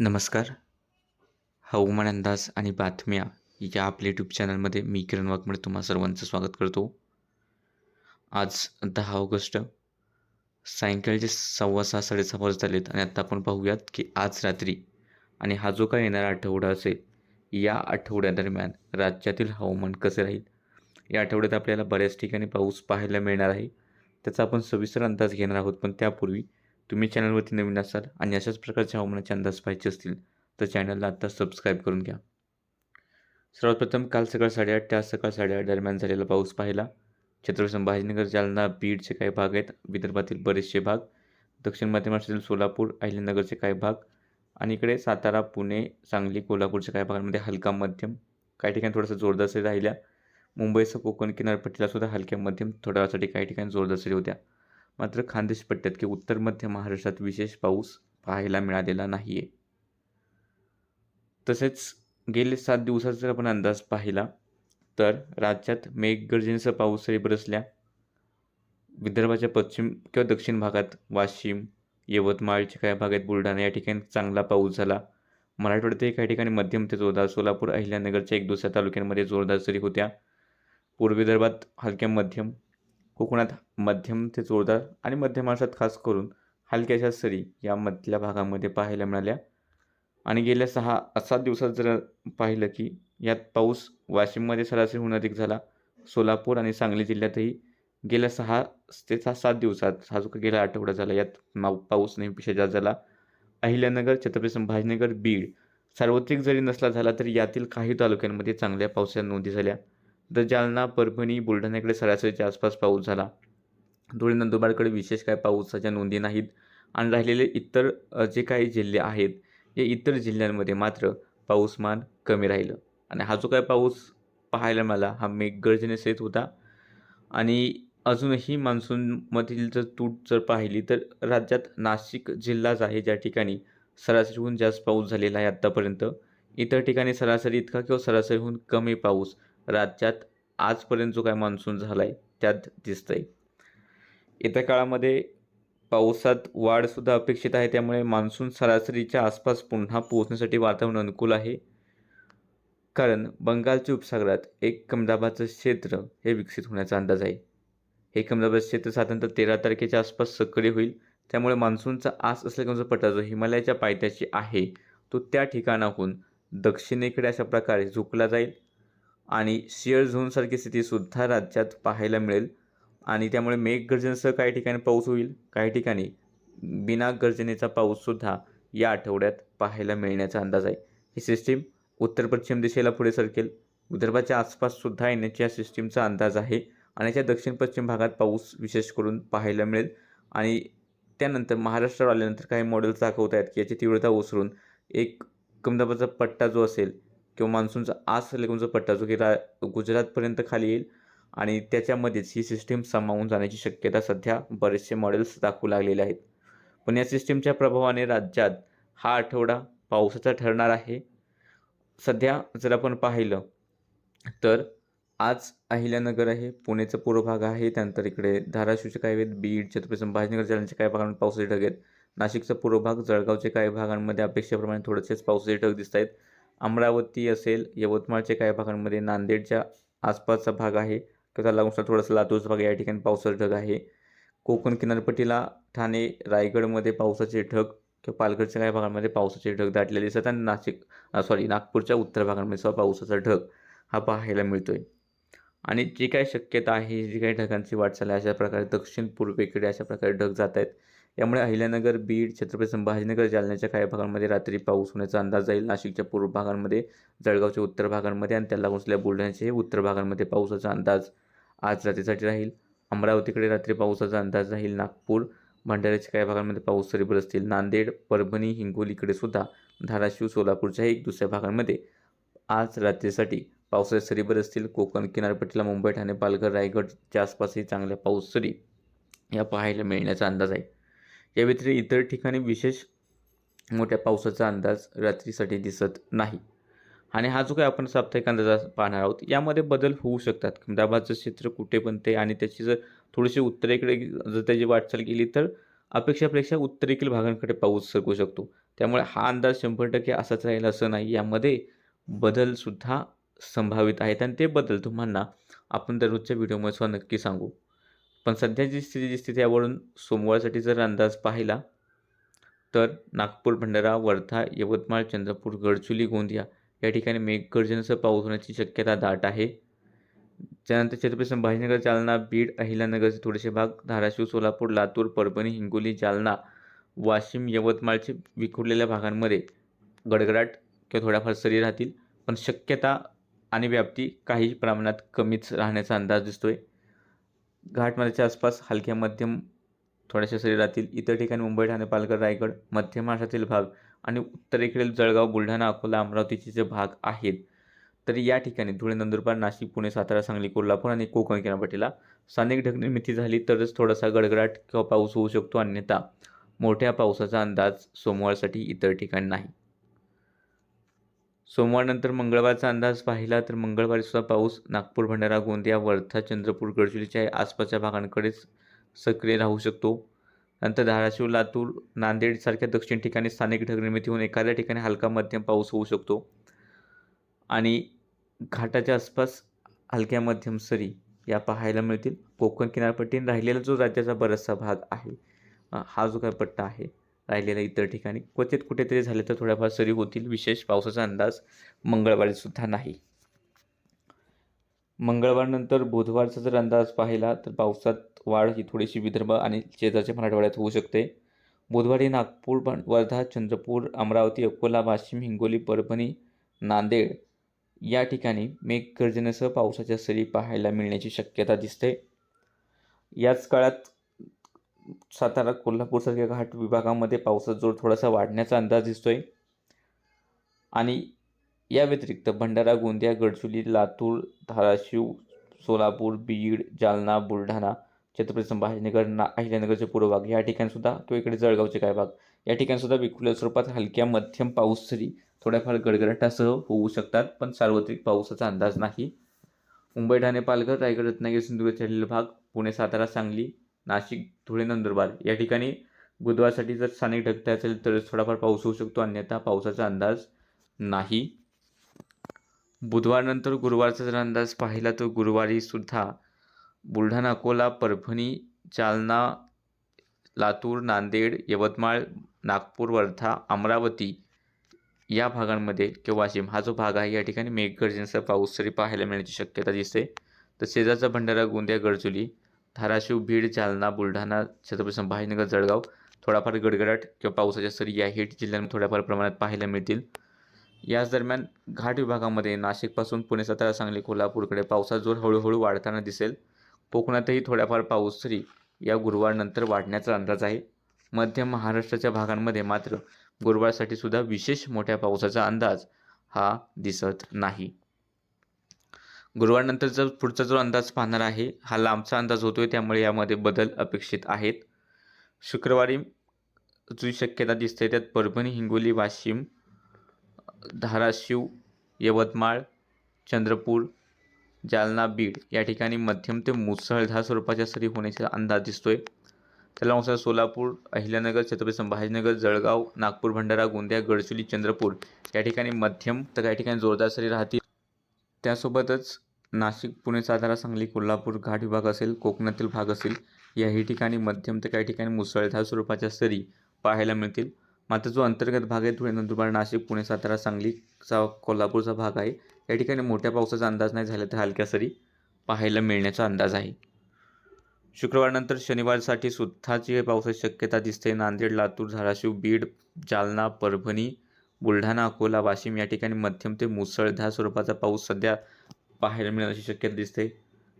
नमस्कार. हवामान अंदाज आणि बातम्या या आपल्या यूट्यूब चॅनलमध्ये मी किरण वाघमडे तुम्हा सर्वांचं स्वागत करतो. आज दहा ऑगस्ट सायंकाळचे सव्वा सहा साडेसहा वाजत आलेत आणि आता आपण पाहूयात की आज रात्री आणि हा जो काय येणारा आठवडा असेल या आठवड्यादरम्यान राज्यातील हवामान कसे राहील? या आठवड्यात आपल्याला बऱ्याच ठिकाणी पाऊस पाहायला मिळणार आहे. त्याचा आपण सविस्तर अंदाज घेणार आहोत पण त्यापूर्वी तुम्ही चॅनलवरती नवीन असाल आणि अशाच प्रकारचे हवामानाचे अंदाज पाहिजे असतील तर चॅनलला आत्ता सबस्क्राईब करून घ्या. सर्वात प्रथम काल सकाळ साडेआठ ते आज सकाळ साडेआठ दरम्यान झालेला पाऊस पाहिला. छत्रपती संभाजीनगर जालना बीडचे काही भाग आहेत विदर्भातील बरेचसे भाग दक्षिण मध्य महाराष्ट्रातील सोलापूर अहिल्यानगरचे काही भाग आणि इकडे सातारा पुणे सांगली कोल्हापूरच्या काही भागांमध्ये हलका मध्यम काही ठिकाणी थोडंसं जोरदार सरी राहिल्या मुंबईसह कोकण किनारपट्टीला सुद्धा हलक्या मध्यम थोड्या वेळासाठी काही ठिकाणी जोरदार सरी होत्या. मात्र खानदेश पट्ट्यात किंवा उत्तर मध्य महाराष्ट्रात विशेष पाऊस पाहायला मिळालेला नाही आहे तसेच गेले सात दिवसाचा जर आपण अंदाज पाहिला तर राज्यात मेघगर्जनेसह पाऊस सरी बरसल्या. विदर्भाच्या पश्चिम किंवा दक्षिण भागात वाशिम यवतमाळच्या काही भागात बुलढाणा या ठिकाणी चांगला पाऊस झाला. मराठवाड्यातही काही ठिकाणी मध्यम ते जोरदार सोलापूर अहिल्यानगरच्या एक दुसऱ्या तालुक्यांमध्ये जोरदार सरी होत्या. पूर्व विदर्भात हलक्या मध्यम कोकणात मध्यम ते जोरदार आणि मध्य महाराष्ट्रात खास करून हलक्याशा सरी या मधल्या भागामध्ये पाहायला मिळाल्या. आणि गेल्या सहा सात दिवसात जर पाहिलं की यात पाऊस वाशिममध्ये सरासरीहून अधिक झाला. सोलापूर आणि सांगली जिल्ह्यातही गेल्या सहा ते सहा सात दिवसात हा जो गेला आठवडा झाला यात मा पाऊस नेहमीपेक्षा जास्त झाला. अहिल्यानगर छत्रपती संभाजीनगर बीड सार्वत्रिक जरी नसला झाला तरी यातील काही तालुक्यांमध्ये चांगल्या पावसाच्या नोंदी झाल्या. तर जालना परभणी बुलढाण्याकडे सरासरीच्या आसपास पाऊस झाला. धुळे नंदुरबारकडे विशेष काय पावसाच्या नोंदी नाहीत आणि राहिलेले इतर जे काही जिल्हे आहेत या इतर जिल्ह्यांमध्ये मात्र पाऊसमान कमी राहिलं. आणि हा जो काय पाऊस पाहायला मिळाला हा मेघगर्जनेसहित होता. आणि अजूनही मान्सूनमधील जर तूट जर पाहिली तर राज्यात नाशिक जिल्हाच आहे ज्या ठिकाणी सरासरीहून जास्त पाऊस झालेला आहे आत्तापर्यंत इतर ठिकाणी सरासरी इतका किंवा सरासरीहून कमी पाऊस राज्यात आजपर्यंत जो काय मान्सून झाला आहे त्यात दिसतं आहे येत्या काळामध्ये पावसात वाढसुद्धा अपेक्षित आहे त्यामुळे मान्सून सरासरीच्या आसपास पुन्हा पोहोचण्यासाठी वातावरण अनुकूल आहे. कारण बंगालच्या उपसागरात एक कमदाबाचं क्षेत्र हे विकसित होण्याचा अंदाज आहे. हे कमदाबाचं क्षेत्र साधारणतः तेरा तारखेच्या आसपास सक्रिय होईल. त्यामुळे मान्सूनचा आस असलेला पट्टा जो हिमालयाच्या पायथ्याशी आहे तो त्या ठिकाणाहून दक्षिणेकडे अशा प्रकारे झुकला जाईल. आणि शिअर झोनसारखी स्थितीसुद्धा राज्यात पाहायला मिळेल. आणि त्यामुळे मेघगर्जनेसह काही ठिकाणी पाऊस होईल काही ठिकाणी बिना गर्जनेचा पाऊससुद्धा या आठवड्यात पाहायला मिळण्याचा अंदाज आहे. ही सिस्टीम उत्तर पश्चिम दिशेला पुढे सरकेल. विदर्भाच्या आसपाससुद्धा येण्याच्या या सिस्टीमचा अंदाज आहे आणि याच्या दक्षिण पश्चिम भागात पाऊस विशेष करून पाहायला मिळेल. आणि त्यानंतर महाराष्ट्रावर आल्यानंतर काही मॉडेल्स दाखवत आहेत की याची तीव्रता ओसरून एक कमदाबाचा पट्टा जो असेल किंवा मान्सूनचा आस लेगूनचा पट्टा जो की रा गुजरातपर्यंत खाली येईल आणि त्याच्यामध्येच ही सिस्टीम सामावून जाण्याची शक्यता सध्या बरेचसे मॉडेल्स दाखवू लागलेले आहेत. पण या सिस्टीमच्या प्रभावाने राज्यात हा आठवडा पावसाचा ठरणार आहे. सध्या जर आपण पाहिलं तर आज अहिल्यानगर आहे पुणेचं पूर्व भाग आहे त्यानंतर इकडे धाराशिवचे काही आहेत बीड छत्रपती संभाजीनगर जिल्ह्यांचे काही भागांमध्ये पावसाचे ढग आहेत. नाशिकचा पूर्व भाग जळगावचे काही भागांमध्ये अपेक्षेप्रमाणे थोडेसेच पावसाचे ढग दिसत आहेत अमरावती असेल यवतमाळच्या काही भागांमध्ये नांदेडच्या आसपासचा भाग आहे. किंवा लागूनसा थोडासा लातूरचा भाग या ठिकाणी पावसाचा ढग आहे. कोकण किनारपट्टीला ठाणे रायगडमध्ये पावसाचे ढग किंवा पालघरच्या काही भागांमध्ये पावसाचे ढग दाटलेले दिसतात आणि नाशिक सॉरी नागपूरच्या उत्तर भागांमध्ये सुद्धा पावसाचा ढग हा पाहायला मिळतो आहे आणि जी काही शक्यता आहे जी काही ढगांची वाटचाल आहे अशा प्रकारे दक्षिण पूर्वेकडे अशा प्रकारे ढग जात आहेत. यामुळे अहिल्यानगर बीड छत्रपती संभाजीनगर जालन्याच्या काही भागांमध्ये रात्री पाऊस होण्याचा अंदाज जाईल. नाशिकच्या पूर्व भागांमध्ये जळगावच्या उत्तर भागांमध्ये आणि त्याला लागून बुलढाण्याच्या बुलढाण्याचे उत्तर भागांमध्ये पावसाचा अंदाज आज रात्रीसाठी राहील. अमरावतीकडे रात्री पावसाचा अंदाज राहील. नागपूर भंडाऱ्याच्या काही भागांमध्ये पाऊस सरी बरसतील नांदेड परभणी हिंगोलीकडे सुद्धा धाराशिव सोलापूरच्या एक दुसऱ्या भागांमध्ये आज रात्रीसाठी पावसाच्या सरी बरसतील कोकण किनारपट्टीला मुंबई ठाणे पालघर रायगडच्या आसपासही चांगल्या पाऊस सरी या पाहायला मिळण्याचा अंदाज आहे. या व्यतिरिक्त इतर ठिकाणी विशेष मोठ्या पावसाचा अंदाज रात्रीसाठी दिसत नाही. आणि हा जो काही आपण साप्ताहिक अंदाज पाहणार आहोत यामध्ये बदल होऊ शकतात. अहमदाबादचं क्षेत्र कुठे पण ते आणि त्याची जर थोडीशी उत्तरेकडे जर त्याची वाटचाल केली तर अपेक्षापेक्षा उत्तरेकडील भागांकडे पाऊस सरकू शकतो. त्यामुळे हा अंदाज शंभर टक्के असाच राहील असं नाही. यामध्ये बदलसुद्धा संभावित आहेत आणि ते बदल तुम्हाला आपण दररोजच्या व्हिडिओमध्ये सुद्धा नक्की सांगू. पण सध्याची स्थिती जी स्थिती यावरून सोमवारसाठी जर अंदाज पाहिला तर नागपूर भंडारा वर्धा यवतमाळ चंद्रपूर गडचुली गोंदिया या ठिकाणी मेघगर्जनेसह पाऊस होण्याची शक्यता दाट आहे. त्यानंतर छत्रपती संभाजीनगर जालना बीड अहिल्यानगरचे थोडेसे भाग धाराशिव सोलापूर लातूर परभणी हिंगोली जालना वाशिम यवतमाळचे विखुरलेल्या भागांमध्ये गडगडाट किंवा थोड्याफार सरी राहतील. पण शक्यता आणि व्याप्ती काही प्रमाणात कमीच राहण्याचा अंदाज दिसतोय. घाटमाऱ्याच्या आसपास हलक्या मध्यम थोड्याशा शरीरातील इतर ठिकाणी मुंबई ठाणे पालघर रायगड मध्य महाराष्ट्रातील भाग आणि उत्तरेकडील जळगाव बुलढाणा अकोला अमरावतीचे जे भाग आहेत. तर या ठिकाणी धुळे नंदुरबार नाशिक पुणे सातारा सांगली कोल्हापूर आणि कोकण किनारपट्टीला स्थानिक ढगनिर्मिती झाली. तरच थोडासा गडगडाट किंवा पाऊस होऊ शकतो अन्यथा मोठ्या पावसाचा अंदाज सोमवारसाठी इतर ठिकाणी नाही. सोमवारनंतर मंगळवारचा अंदाज पाहिला तर मंगळवारी सुद्धा पाऊस नागपूर भंडारा गोंदिया वर्धा चंद्रपूर गडचिरोलीच्या आसपासच्या भागांकडेच सक्रिय राहू शकतो. नंतर धाराशिव लातूर नांदेडसारख्या दक्षिण ठिकाणी स्थानिक ढगनिर्मिती होऊन एखाद्या ठिकाणी हलका मध्यम पाऊस होऊ शकतो. आणि घाटाच्या आसपास हलक्या मध्यम सरी या पाहायला मिळतील. कोकण किनारपट्टीने राहिलेला जो राज्याचा बराचसा भाग आहे हा जो काय पट्टा आहे राहिलेल्या इतर ठिकाणी. क्वचित कुठेतरी झाले तर थोड्याफार सरी होतील. विशेष पावसाचा अंदाज मंगळवारीसुद्धा नाही. मंगळवारनंतर बुधवारचा जर अंदाज पाहिला तर पावसात वाढ ही थोडीशी विदर्भ आणि शेजारच्या मराठवाड्यात होऊ शकते. बुधवारी नागपूर पण वर्धा चंद्रपूर अमरावती अकोला वाशिम हिंगोली परभणी नांदेड या ठिकाणी मेघगर्जनेसह पावसाच्या सरी पाहायला मिळण्याची शक्यता दिसते. याच काळात सातारा कोल्हापूरसारख्या घाट विभागामध्ये पावसाचा जोर थोडासा वाढण्याचा अंदाज दिसतोय. आणि या व्यतिरिक्त भंडारा गोंदिया गडचुली लातूर धाराशिव सोलापूर बीड जालना बुलढाणा छत्रपती संभाजीनगर ना अहिल्यानगरचे पूर्व भाग या ठिकाणीसुद्धा किंवा इकडे जळगावचे काय भाग या ठिकाणीसुद्धा विखुल्या स्वरूपात हलक्या मध्यम पाऊस सरी थोड्याफार गडगडाटासह होऊ शकतात पण सार्वत्रिक पावसाचा अंदाज नाही. मुंबई ठाणे पालघर रायगड रत्नागिरी सिंधुदुर्ग भाग पुणे सातारा सांगली नाशिक धुळे नंदुरबार या ठिकाणी बुधवारसाठी जर स्थानिक ढगता असेल तर थोडाफार पाऊस होऊ शकतो. अन्यथा पावसाचा अंदाज नाही. बुधवारनंतर गुरुवारचा जर अंदाज पाहिला तर गुरुवारी सुद्धा बुलढाणा अकोला परभणी जालना लातूर नांदेड यवतमाळ नागपूर वर्धा अमरावती या भागांमध्ये किंवा वाशिम हा जो भाग आहे या ठिकाणी मेघगर्जनेचा पाऊस तरी पाहायला मिळण्याची शक्यता दिसते. तर शेजारचा भंडारा गोंदिया गडचुली धाराशिव बीड जालना बुलढाणा छत्रपती संभाजीनगर जळगाव. थोडाफार गडगडाट किंवा पावसाच्या सरी या हिट जिल्ह्यांमध्ये थोड्याफार प्रमाणात पाहायला मिळतील. याच दरम्यान घाट विभागामध्ये नाशिकपासून पुणे सातारा सांगली कोल्हापूरकडे पावसाचा जोर हळूहळू वाढताना दिसेल. कोकणातही थोड्याफार पाऊस सरी या गुरुवारनंतर वाढण्याचा अंदाज आहे. मध्य महाराष्ट्राच्या भागांमध्ये मात्र गुरुवारसाठी सुद्धा विशेष मोठ्या पावसाचा अंदाज हा दिसत नाही. गुरुवारनंतरचा पुढचा जो अंदाज पाहणार आहे हा लांबचा अंदाज होतोय त्यामुळे यामध्ये बदल अपेक्षित आहेत. शुक्रवारी जी शक्यता दिसते त्यात परभणी हिंगोली वाशिम धाराशिव यवतमाळ चंद्रपूर जालना बीड या ठिकाणी मध्यम ते मुसळधार स्वरूपाच्या सरी होण्याचा अंदाज दिसतोय. त्यानुसार सोलापूर अहिल्यानगर छत्रपती संभाजीनगर जळगाव नागपूर भंडारा गोंदिया गडचिरोली चंद्रपूर या ठिकाणी मध्यम तर काही ठिकाणी जोरदार सरी राहतील. त्यासोबतच नाशिक पुणे सातारा सांगली कोल्हापूर घाट विभाग असेल कोकणातील भाग असेल याही ठिकाणी मध्यम ते काही ठिकाणी मुसळधार स्वरूपाच्या सरी पाहायला मिळतील. मात्र जो अंतर्गत भाग आहे धुळे नंदुरबार नाशिक पुणे सातारा सांगलीचा कोल्हापूरचा भाग आहे या ठिकाणी मोठ्या पावसाचा अंदाज नाही झाला तर हलक्या सरी पाहायला मिळण्याचा अंदाज आहे. शुक्रवारनंतर शनिवारसाठी सुद्धाची पावसाची शक्यता दिसते. नांदेड लातूर धाराशिव बीड जालना परभणी बुलढाणा अकोला वाशिम या ठिकाणी मध्यम ते मुसळधार स्वरूपाचा पाऊस सध्या पाहायला मिळण्याची शक्यता दिसते.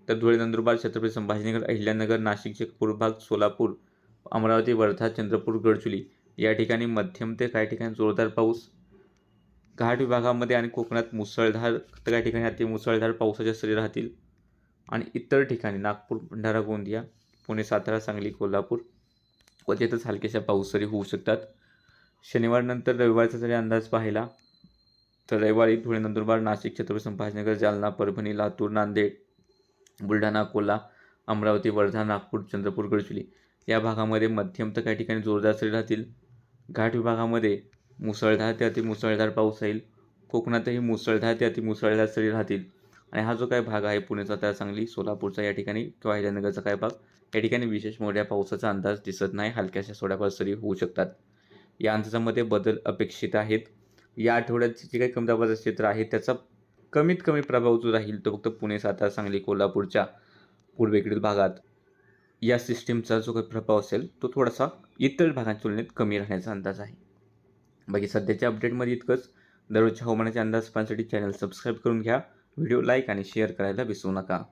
तर धुळे नंदुरबार छत्रपती संभाजीनगर अहिल्यानगर नाशिकचे पूर्वभाग सोलापूर अमरावती वर्धा चंद्रपूर गडचुली या ठिकाणी मध्यम ते काही ठिकाणी जोरदार पाऊस. घाट विभागामध्ये आणि कोकणात मुसळधार तर काही ठिकाणी अति मुसळधार पावसाच्या सरी राहतील. आणि इतर ठिकाणी नागपूर भंडारा गोंदिया पुणे सातारा सांगली कोल्हापूर क्वचितच हलक्याशा पाऊस सरी होऊ शकतात. शनिवारनंतर रविवारचा जरी अंदाज पाहिला तर रविवारी धुळे नंदुरबार नाशिक छत्रपती संभाजीनगर जालना परभणी लातूर नांदेड बुलढाणा अकोला अमरावती वर्धा नागपूर चंद्रपूर गडचिरोली या भागामध्ये मध्यम तर काही ठिकाणी जोरदार सरी राहतील. घाट विभागामध्ये मुसळधार ते अतिमुसळधार पाऊस राहील कोकणातही मुसळधार ते अतिमुसळधार सरी राहतील. आणि हा जो काही भाग आहे पुण्याचा त्या सांगली सोलापूरचा या ठिकाणी किंवा अहिल्यानगरचा काही भाग या ठिकाणी विशेष मोठ्या पावसाचा अंदाज दिसत नाही. हलक्याशा थोड्याफार सरी होऊ शकतात. या अंदाजामध्ये बदल अपेक्षित आहेत. या आठवड्यात जे काही कमी दाबाचं क्षेत्र आहे त्याचा कमीत कमी प्रभाव जो राहील तो फक्त पुणे सातारा सांगली कोल्हापूरच्या पूर्वेकडील भागात. या सिस्टीमचा जो काही प्रभाव असेल तो थोडासा इतर भागांच्या तुलनेत कमी राहण्याचा अंदाज आहे. बाकी सध्याच्या अपडेटमध्ये इतकंच. दररोजच्या हवामानाच्या अंदाज पाहण्यासाठी चॅनल सबस्क्राईब करून घ्या. व्हिडिओ लाईक आणि शेअर करायला विसरू नका.